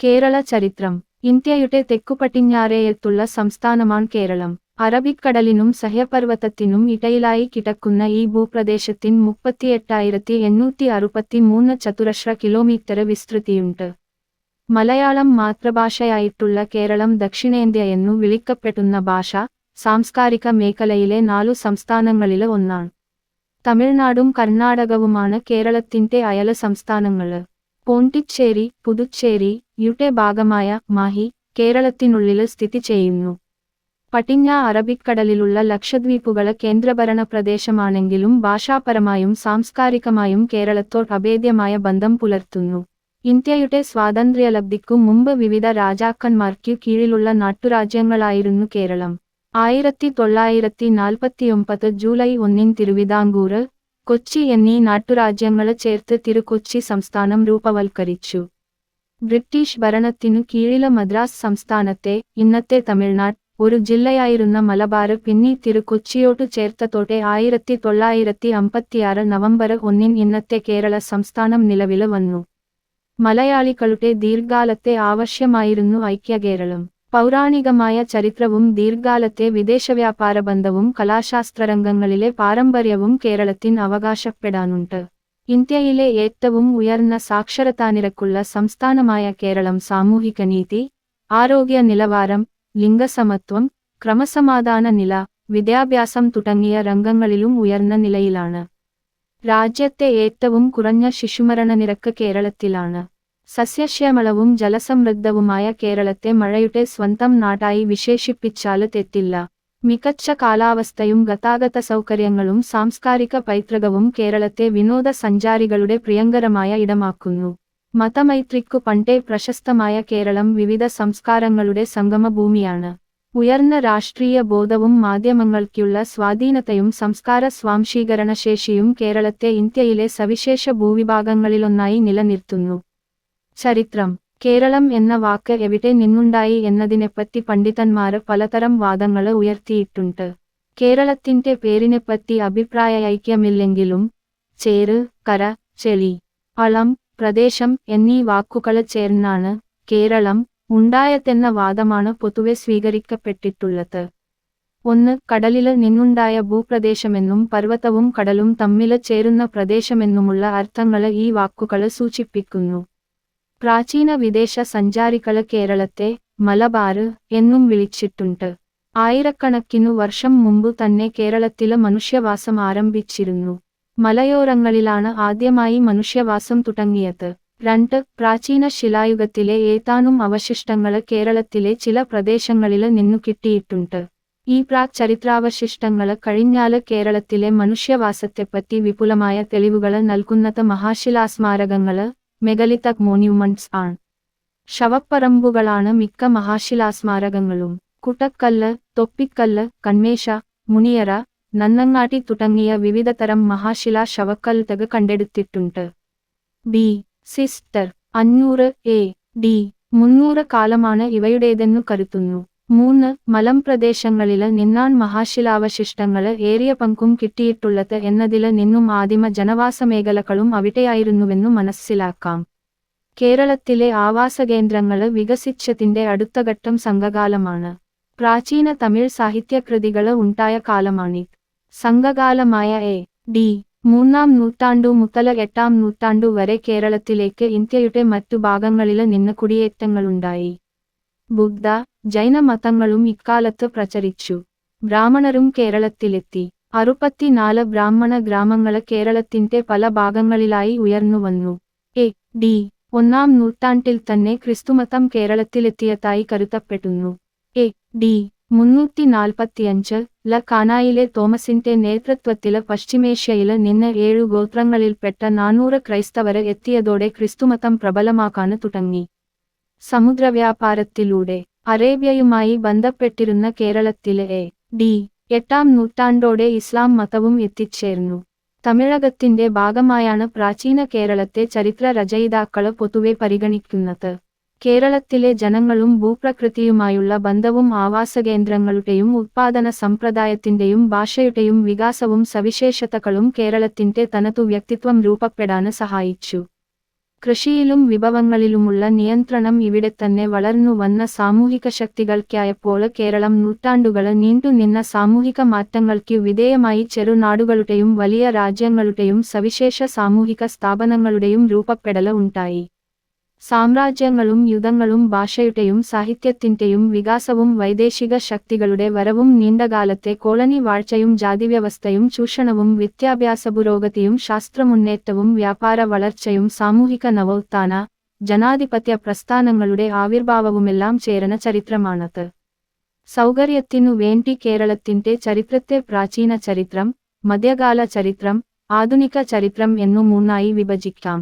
കേരള ചരിത്രം. ഇന്ത്യയുടെ തെക്കുപടിഞ്ഞാറേയത്തുള്ള സംസ്ഥാനമാണ് കേരളം. അറബിക്കടലിനും സഹ്യപർവതത്തിനും ഇടയിലായി കിടക്കുന്ന ഈ ഭൂപ്രദേശത്തിൻ മുപ്പത്തിയെട്ടായിരത്തി എണ്ണൂറ്റി അറുപത്തി മൂന്ന് ചതുരശ്ര കിലോമീറ്റർ വിസ്തൃതിയുണ്ട്. മലയാളം മാതൃഭാഷയായിട്ടുള്ള കേരളം ദക്ഷിണേന്ത്യ എന്നു വിളിക്കപ്പെടുന്ന ഭാഷ സാംസ്കാരിക മേഖലയിലെ നാലു സംസ്ഥാനങ്ങളിലെ ഒന്നാണ്. തമിഴ്നാടും കർണാടകവുമാണ് കേരളത്തിന്റെ അയല സംസ്ഥാനങ്ങൾ. പോണ്ടിച്ചേരി പുതുച്ചേരി യുടെ ഭാഗമായ മാഹി കേരളത്തിനുള്ളിൽ സ്ഥിതി ചെയ്യുന്നു. പടിഞ്ഞ അറബിക്കടലിലുള്ള ലക്ഷദ്വീപുകൾ കേന്ദ്രഭരണ പ്രദേശമാണെങ്കിലും ഭാഷാപരമായും സാംസ്കാരികമായും കേരളത്തോട് അഭേദ്യമായ ബന്ധം പുലർത്തുന്നു. ഇന്ത്യയുടെ സ്വാതന്ത്ര്യലബ്ധിക്കു മുമ്പ് വിവിധ രാജാക്കന്മാർക്കു കീഴിലുള്ള നാട്ടുരാജ്യങ്ങളായിരുന്നു കേരളം. ആയിരത്തി തൊള്ളായിരത്തി നാൽപ്പത്തിയൊമ്പത് ജൂലൈ ഒന്നിന് തിരുവിതാംകൂറ് കൊച്ചി എന്നീ നാട്ടുരാജ്യങ്ങളെ ചേർത്ത് തിരുക്കൊച്ചി സംസ്ഥാനം രൂപവൽക്കരിച്ചു. ബ്രിട്ടീഷ് ഭരണത്തിനു കീഴിലെ മദ്രാസ് സംസ്ഥാനത്തെ ഇന്നത്തെ തമിഴ്നാട് ഒരു ജില്ലയായിരുന്ന മലബാറ് പിന്നി തിരുക്കൊച്ചിയോട്ടു ചേർത്തതോടെ ആയിരത്തി തൊള്ളായിരത്തി അമ്പത്തിയാറ് നവംബർ ഒന്നിന് ഇന്നത്തെ കേരള സംസ്ഥാനം നിലവിൽ വന്നു. മലയാളികളുടെ ദീർഘകാലത്തെ ആവശ്യമായിരുന്നു ഐക്യകേരളം. പൗരാണികമായ ചരിത്രവും ദീർഘകാലത്തെ വിദേശവ്യാപാര ബന്ധവും കലാശാസ്ത്രരംഗങ്ങളിലെ പാരമ്പര്യവും കേരളത്തിന് അവകാശപ്പെടാനുണ്ട്. ഇന്ത്യയിലെ ഏറ്റവും ഉയർന്ന സാക്ഷരതാ നിരക്കുള്ള സംസ്ഥാനമായ കേരളം സാമൂഹിക നീതി ആരോഗ്യ നിലവാരം ലിംഗസമത്വം ക്രമസമാധാന നില വിദ്യാഭ്യാസം തുടങ്ങിയ രംഗങ്ങളിലും ഉയർന്ന നിലയിലാണ്. രാജ്യത്തെ ഏറ്റവും കുറഞ്ഞ ശിശുമരണ നിരക്ക് കേരളത്തിലാണ്. സസ്യശ്യാമളവും ജലസമൃദ്ധവുമായ കേരളത്തെ മഴയുടെ സ്വന്തം നാടായി വിശേഷിപ്പിച്ചാൽ തെറ്റില്ല. മികച്ച കാലാവസ്ഥയും ഗതാഗത സൗകര്യങ്ങളും സാംസ്കാരിക പൈതൃകവും കേരളത്തെ വിനോദ സഞ്ചാരികളുടെ പ്രിയങ്കരമായ ഇടമാക്കുന്നു. മതമൈത്രിക്കു പണ്ടേ പ്രശസ്തമായ കേരളം വിവിധ സംസ്കാരങ്ങളുടെ സംഗമഭൂമിയാണ്. ഉയർന്ന രാഷ്ട്രീയ ബോധവും മാധ്യമങ്ങൾക്കുള്ള സ്വാധീനതയും സംസ്കാര സ്വാംശീകരണശേഷിയും കേരളത്തെ ഇന്ത്യയിലെ സവിശേഷ ഭൂവിഭാഗങ്ങളിലൊന്നായി നിലനിർത്തുന്നു. ചരിത്രം കേരളം എന്ന വാക്ക് എവിടെ നിന്നുണ്ടായി എന്നതിനെപ്പറ്റി പണ്ഡിതന്മാർ പലതരം വാദങ്ങൾ ഉയർത്തിയിട്ടുണ്ട്. കേരളത്തിന്റെ പേരിനെപ്പറ്റി അഭിപ്രായ ഐക്യമില്ലെങ്കിലും ചേര് കര ചെളി പളം പ്രദേശം എന്നീ വാക്കുകൾ ചേർന്നാണ് കേരളം ഉണ്ടായതെന്ന വാദമാണ് പൊതുവെ സ്വീകരിക്കപ്പെട്ടിട്ടുള്ളത്. ഒന്ന് കടലിൽ നിന്നുണ്ടായ ഭൂപ്രദേശമെന്നും പർവതവും കടലും തമ്മിൽ ചേരുന്ന പ്രദേശമെന്നുമുള്ള അർത്ഥങ്ങൾ ഈ വാക്കുകൾ സൂചിപ്പിക്കുന്നു. പ്രാചീന വിദേശ സഞ്ചാരികൾ കേരളത്തെ മലബാറ് എന്നും വിളിച്ചിട്ടുണ്ട്. ആയിരക്കണക്കിനു വർഷം മുമ്പ് തന്നെ കേരളത്തിൽ മനുഷ്യവാസം ആരംഭിച്ചിരുന്നു. മലയോരങ്ങളിലാണ് ആദ്യമായി മനുഷ്യവാസം തുടങ്ങിയത്. രണ്ട് പ്രാചീന ശിലായുഗത്തിലെ ഏതാനും അവശിഷ്ടങ്ങൾ കേരളത്തിലെ ചില പ്രദേശങ്ങളിൽ നിന്നു കിട്ടിയിട്ടുണ്ട്. ഈ പ്രാക് ചരിത്രാവശിഷ്ടങ്ങൾ കഴിഞ്ഞാൽ കേരളത്തിലെ മനുഷ്യവാസത്തെപ്പറ്റി വിപുലമായ തെളിവുകൾ നൽകുന്നത് മഹാശിലാസ്മാരകങ്ങൾ മെഗലിതക് മോണ്യുമെന്റ്സ് ആണ്. ശവപ്പറമ്പുകളാണ് മിക്ക മഹാശിലാസ്മാരകങ്ങളും. കുട്ടക്കല്ല് തൊപ്പിക്കല്ല് കന്മേശ മുനിയറ നന്നങ്ങാട്ടി തുടങ്ങിയ വിവിധതരം മഹാശിലാ ശവക്കല്ലുതക് കണ്ടെടുത്തിട്ടുണ്ട്. ബി. സിസ്റ്റർ. അഞ്ഞൂറ് എ. ഡി. മുന്നൂറ് കാലമാണ് ഇവയുടേതെന്നു കരുതുന്നു. മൂന്ന് മലംപ്രദേശങ്ങളിൽ നിന്നാൻ മഹാശിലാവശിഷ്ടങ്ങൾ ഏറിയ പങ്കും കിട്ടിയിട്ടുള്ളത് എന്നതിൽ നിന്നും ആദിമ ജനവാസ മേഖലകളും അവിടെയായിരുന്നുവെന്നു മനസ്സിലാക്കാം. കേരളത്തിലെ ആവാസകേന്ദ്രങ്ങൾ വികസിച്ചതിന്റെ അടുത്ത ഘട്ടം സംഘകാലമാണ്. പ്രാചീന തമിഴ് സാഹിത്യകൃതികൾ ഉണ്ടായ കാലമാണി. സംഘകാലമായ എ ഡി മൂന്നാം നൂറ്റാണ്ടു മുതൽ എട്ടാം നൂറ്റാണ്ടു വരെ കേരളത്തിലേക്ക് ഇന്ത്യയുടെ മറ്റു ഭാഗങ്ങളിൽ നിന്ന് കുടിയേറ്റങ്ങളുണ്ടായി. ബുദ്ധ ജൈന മതങ്ങളും ഇക്കാലത്ത് പ്രചരിച്ചു. ബ്രാഹ്മണരും കേരളത്തിലെത്തി. അറുപത്തിനാല് ബ്രാഹ്മണ ഗ്രാമങ്ങൾ കേരളത്തിന്റെ പല ഭാഗങ്ങളിലായി ഉയർന്നുവന്നു എ ഡി ഒന്നാം നൂറ്റാണ്ടിൽ തന്നെ ക്രിസ്തുമതം കേരളത്തിലെത്തിയതായി കരുതപ്പെടുന്നു. എ ഡി മുന്നൂറ്റി നാൽപ്പത്തിയഞ്ച് ല കാനായിലെ തോമസിന്റെ നേതൃത്വത്തിൽ പശ്ചിമേഷ്യയിൽ നിന്ന് ഏഴു ഗോത്രങ്ങളിൽപ്പെട്ട നാനൂറ് ക്രൈസ്തവര് എത്തിയതോടെ ക്രിസ്തുമതം പ്രബലമാക്കാന് തുടങ്ങി. സമുദ്രവ്യാപാരത്തിലൂടെ അറേബ്യയുമായി ബന്ധപ്പെട്ടിരുന്ന കേരളത്തിലെ ഡി എട്ടാം നൂറ്റാണ്ടോടെ ഇസ്ലാം മതവും എത്തിച്ചേർന്നു. തമിഴകത്തിന്റെ ഭാഗമായാണ് പ്രാചീന കേരളത്തെ ചരിത്ര രചയിതാക്കൾ പൊതുവെ പരിഗണിക്കുന്നത്. കേരളത്തിലെ ജനങ്ങളും ഭൂപ്രകൃതിയുമായുള്ള ബന്ധവും ആവാസകേന്ദ്രങ്ങളുടെയും ഉത്പാദന സമ്പ്രദായത്തിന്റെയും ഭാഷയുടെയും വികാസവും സവിശേഷതകളും കേരളത്തിന്റെ തനതു വ്യക്തിത്വം രൂപപ്പെടാന് സഹായിച്ചു. കൃഷിയിലും വിഭവങ്ങളിലുമുള്ള നിയന്ത്രണം ഇവിടെ തന്നെ വളർന്നു വന്ന സാമൂഹിക ശക്തികൾക്കായപ്പോൾ കേരളം നൂറ്റാണ്ടുകൾ നീണ്ടുനിന്ന സാമൂഹിക മാറ്റങ്ങൾക്ക് വിധേയമായി ചെറുനാടുകളുടെയും വലിയ രാജ്യങ്ങളുടെയും സവിശേഷ സാമൂഹിക സ്ഥാപനങ്ങളുടെയും രൂപപ്പെടൽ ഉണ്ടായി. സാമ്രാജ്യങ്ങളും യുദ്ധങ്ങളും ഭാഷയുടെയും സാഹിത്യത്തിന്റെയും വികാസവും വൈദേശിക ശക്തികളുടെ വരവും നീണ്ടകാലത്തെ കോളനി വാഴ്ചയും ജാതിവ്യവസ്ഥയും ചൂഷണവും വിദ്യാഭ്യാസ പുരോഗതിയും ശാസ്ത്രമുന്നേറ്റവും വ്യാപാര വളർച്ചയും സാമൂഹിക നവോത്ഥാന ജനാധിപത്യ പ്രസ്ഥാനങ്ങളുടെ ആവിർഭാവവുമെല്ലാം ചേരണ ചരിത്രമാണത്. സൗകര്യത്തിനു വേണ്ടി കേരളത്തിന്റെ ചരിത്രത്തെ പ്രാചീന ചരിത്രം മധ്യകാല ചരിത്രം ആധുനിക ചരിത്രം എന്നു മൂന്നായി വിഭജിക്കാം.